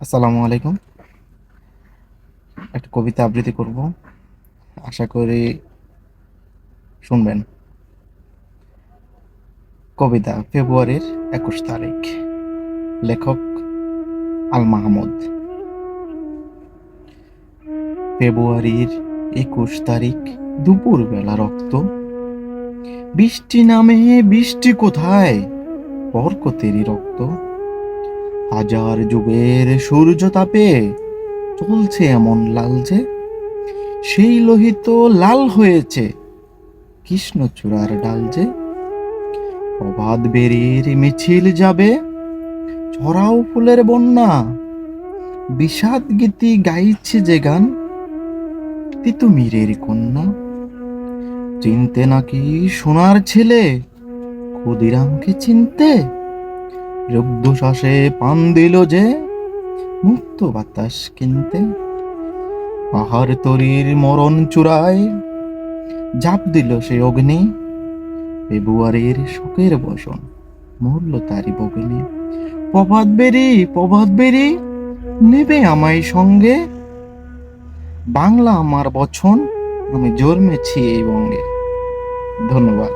আসসালামু আলাইকুম। একটা কবিতা আবৃত্তি করব। আশা করি শুনবেন। কবিতা, ফেব্রুয়ারির একুশ তারিখ। লেখক আল মাহমুদ। ফেব্রুয়ারির একুশ তারিখ, দুপুর বেলা রক্ত। বৃষ্টি নামে, বৃষ্টি কোথায়? বরকতেরই রক্ত। হাজার যুগের সূর্য তাপে চলছে এমন লাল যে, সেই লোহিত লাল হয়েছে কৃষ্ণচূড়ার ডাল যে। প্রভাত বেরির মিছিল যাবে ছড়াও ফুলের বন্যা, বিষাদ গীতি গাইছে যে গান, তিতুমিরের কন্যা। চিনতে নাকি সোনার ছেলে, ক্ষুদিরামকে চিনতে রুগ্ধ শ্বাসে পান দিল যে, মুক্ত বাতাস কিনতে। পাহাড় তরির মরণ চূড়ায় জাপ দিল সে অগ্নি। ফেব্রুয়ারির শোকের বসন মরল তারি বগনি। প্রভাত বেরি প্রভাত বেরি নেবে আমায় সঙ্গে। বাংলা আমার বচন আমি জন্মেছি এই বঙ্গে। ধন্যবাদ।